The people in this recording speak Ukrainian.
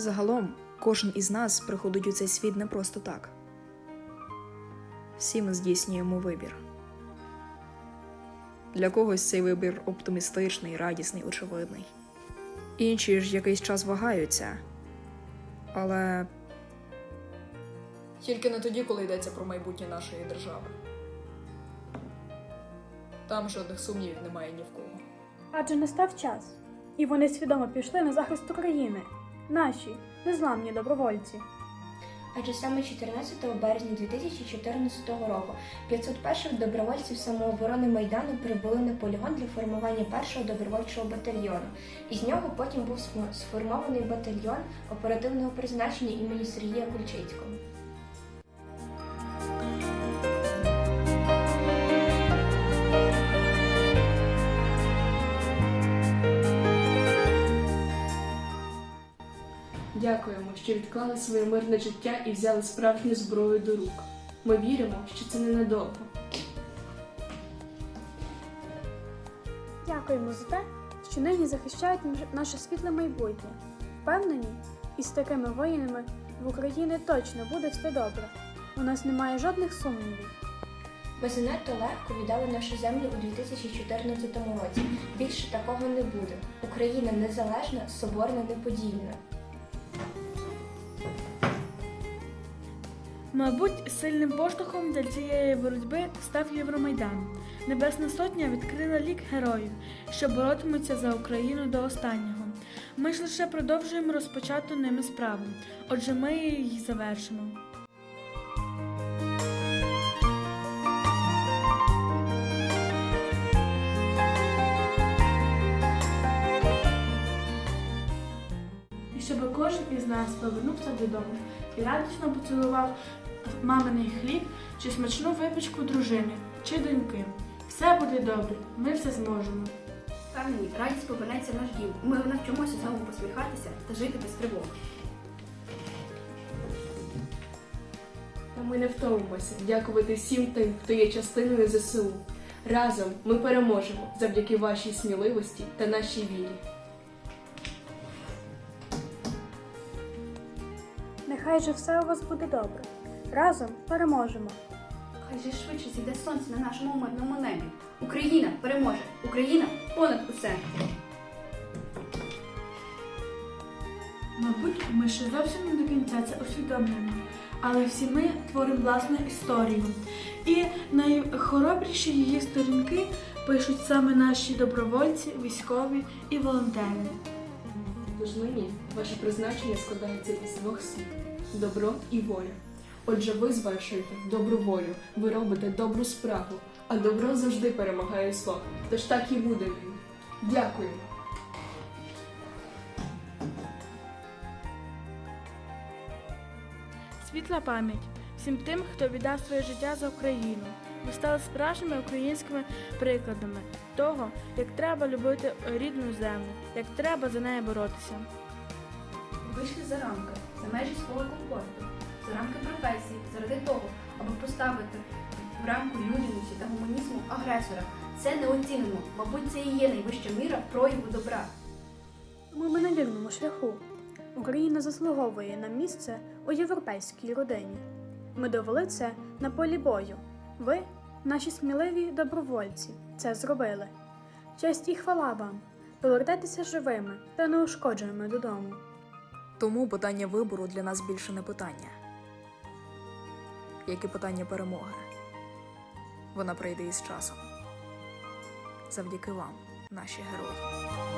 Загалом, кожен із нас приходить у цей світ не просто так. Всі ми здійснюємо вибір. Для когось цей вибір оптимістичний, радісний, очевидний. Інші ж якийсь час вагаються. Але тільки не тоді, коли йдеться про майбутнє нашої держави. Там жодних сумнівів немає ні в кого. Адже настав час, і вони свідомо пішли на захист України, наші незламні добровольці. Адже саме 14 березня 2014 року 501 добровольців самооборони Майдану прибули на полігон для формування першого добровольчого батальйону. Із нього потім був сформований батальйон оперативного призначення імені Сергія Кульчицького. Дякуємо, що відклали своє мирне життя і взяли справжню зброю до рук. Ми віримо, що це ненадовго. Дякуємо за те, що нині захищають наше світле майбутнє. Впевнені, із такими воїнами в Україні точно буде все добре. У нас немає жодних сумнівів. Ми занадто легко віддали нашу землю у 2014 році. Більше такого не буде. Україна незалежна, соборна, неподільна. Мабуть, сильним поштовхом для цієї боротьби став Євромайдан. Небесна Сотня відкрила лік героїв, що боротимуться за Україну до останнього. Ми ж лише продовжуємо розпочату ними справу, отже, ми її завершимо. Кожен із нас повернувся додому і радісно поцілував маминий хліб чи смачну випічку дружини чи доньки. Все буде добре, ми все зможемо. Впевнені, радість повернеться в наш дім. Ми навчимося знову посміхатися та жити без тривог. Та ми не втомимося дякувати всім тим, хто є частиною ЗСУ. Разом ми переможемо завдяки вашій сміливості та нашій вірі. Нехай же все у вас буде добре. Разом переможемо. Хай же швидше зійде сонце на нашому мирному небі. Україна переможе! Україна понад усе! Мабуть, ми ще зовсім не до кінця це усвідомлюємо, але всі ми творимо власну історію. І найхоробріші її сторінки пишуть саме наші добровольці, військові і волонтери. Тож ваше призначення складається із двох слів добро і воля. Отже, ви звершуєте добру волю, ви робите добру справу, а добро завжди перемагає зло. Тож так і буде. Дякуємо. Світла пам'ять всім тим, хто віддав своє життя за Україну. Ви стали справжніми українськими прикладами того, як треба любити рідну землю, як треба за неї боротися. Вийшли за рамки, за межі свого комфорту, за рамки професії, заради того, аби поставити в рамку людяності та гуманізму агресора. Це неоцінено. Мабуть, це і є найвища міра прояву добра. Тому ми на вірному шляху. Україна заслуговує на місце у європейській родині. Ми довели це на полі бою. Ви, наші сміливі добровольці, це зробили. Честь і хвала вам. Повертайтеся живими та неушкодженими додому. Тому питання вибору для нас більше не питання, як і питання перемоги. Вона прийде із часом. Завдяки вам, наші герої.